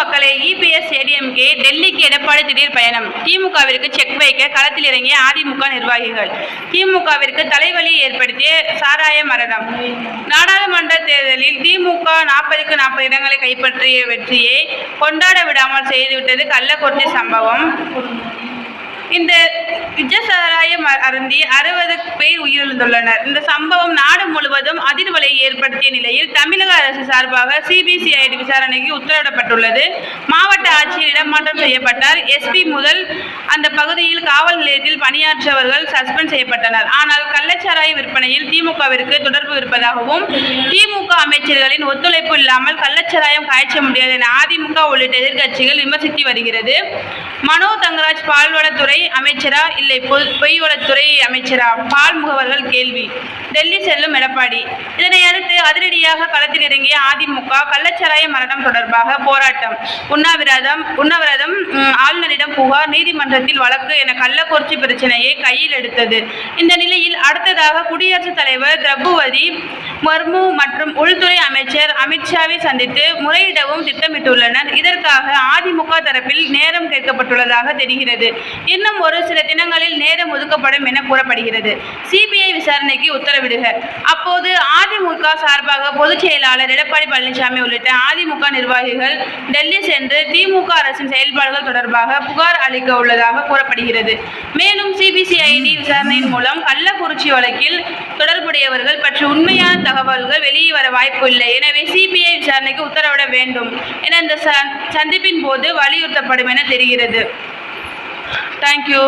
மக்களே இபிஎஸ் ஏடிஎம்கே டெல்லிக்கு எடப்பாடி திடீர் பயணம். திமுகவிற்கு செக் வைக்க களத்தில் இறங்கிய அதிமுக நிர்வாகிகள். திமுகவிற்கு தலைவலி ஏற்படுத்திய சாராய மரணம். நாடாளுமன்ற தேர்தலில் திமுக நாற்பதுக்கு நாற்பது இடங்களை கைப்பற்றிய வெற்றியை கொண்டாட விடாமல் செய்துவிட்டது கள்ளக்குறிச்சி சம்பவம். இந்த அருந்தி அறுபது பேர் உயிரிழந்துள்ளனர். இந்த சம்பவம் நாடு முழுவதும் அதிர்வலை ஏற்படுத்திய நிலையில் தமிழக அரசு சார்பாக சிபிசிஐடி விசாரணைக்கு உத்தரவிடப்பட்டுள்ளது. மாவட்ட ஆட்சியர் இடமாற்றம் செய்யப்பட்டார். எஸ்பி முதல் அந்த பகுதியில் காவல் நிலையத்தில் பணியாற்றவர்கள் சஸ்பெண்ட் செய்யப்பட்டனர். ஆனால் கள்ளச்சாராய விற்பனையில் திமுகவிற்கு தொடர்பு இருப்பதாகவும் திமுக அமைச்சர்களின் ஒத்துழைப்பு இல்லாமல் கள்ளச்சாராயம் காய்ச்ச முடியாது என அதிமுக உள்ளிட்ட எதிர்க்கட்சிகள் விமர்சித்து வருகிறது. மனோ தங்கராஜ் பால்வளத்துறை அமைச்சரா? இல்லை பொய்வளத்துறை அமைச்சரா? பால் முகவர்கள் கேள்வி. டெல்லி செல்லும் எடப்பாடி. இதனை அடுத்து அதிரடியாக களத்தில் இறங்கிய அதிமுக கள்ளச்சாராய மரணம் தொடர்பாக போராட்டம். உண்ணாவிரதம் உண்ணாவிரதம் புகார் நீதிமன்றத்தில் வழக்கு என கள்ளக்குறிச்சி பிரச்சனையை கையில் எடுத்தது. இந்த நிலையில் அடுத்ததாக குடியரசுத் தலைவர் திரௌபதி மர்மு மற்றும் உள்துறை அமைச்சர் அமித்ஷாவை சந்தித்து முறையிடவும் திட்டமிட்டுள்ளனர். இதற்காக அதிமுக தரப்பில் நேரம் கேட்கப்பட்டுள்ளதாக தெரிகிறது. இன்னும் ஒரு சில தினங்களில் நேரம் ஒதுக்கப்படும் என கூறப்படுகிறது. சிபிஐ விசாரணைக்கு உத்தரவிடுக. அப்போது அதிமுக சார்பாக பொதுச் செயலாளர் எடப்பாடி பழனிசாமி உள்ளிட்ட அதிமுக நிர்வாகிகள் டெல்லி சென்று திமுக அரசின் செயல்பாடுகள் தொடர்பாக புகார் அளிக்க உள்ளதாக கூறப்படுகிறது. மேலும் சிபிசிஐடி விசாரணையின் மூலம் கள்ளக்குறிச்சி வழக்கில் தொடர்புடையவர்கள் பற்றி உண்மையான தகவல்கள் வெளியே வர வாய்ப்பு இல்லை. எனவே சிபிஐ விசாரணைக்கு உத்தரவிட வேண்டும் என இந்த சந்திப்பின் போது வலியுறுத்தப்படும் என தெரிகிறது. தேங்க்யூ